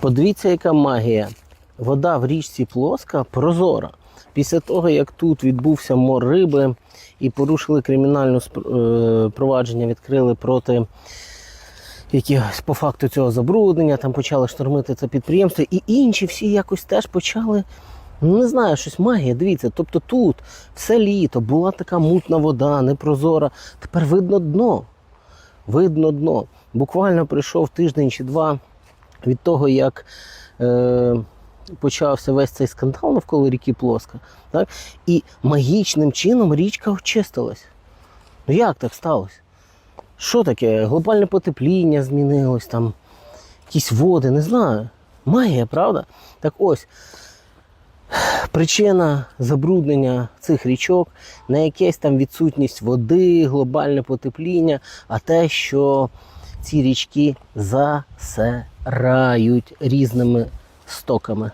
Подивіться, яка магія. Вода в річці плоска, прозора. Після того, як тут відбувся мор риби і порушили кримінальне провадження, відкрили проти якихось по факту цього забруднення, там почали штормити це підприємство, і інші всі якось теж почали. Не знаю, щось магія. Дивіться, тобто тут все літо була така мутна вода, непрозора. Тепер видно дно. Видно дно. Буквально прийшов тиждень чи два від того, як е, почався весь цей скандал навколо ріки Плоска. Так? І магічним чином річка очистилась. Ну як так сталося? Що таке? Глобальне потепління змінилось, там якісь води, не знаю. Магія, правда? Так ось. Причина забруднення цих річок не якась там відсутність води, глобальне потепління, а те, що ці річки засирають різними стоками.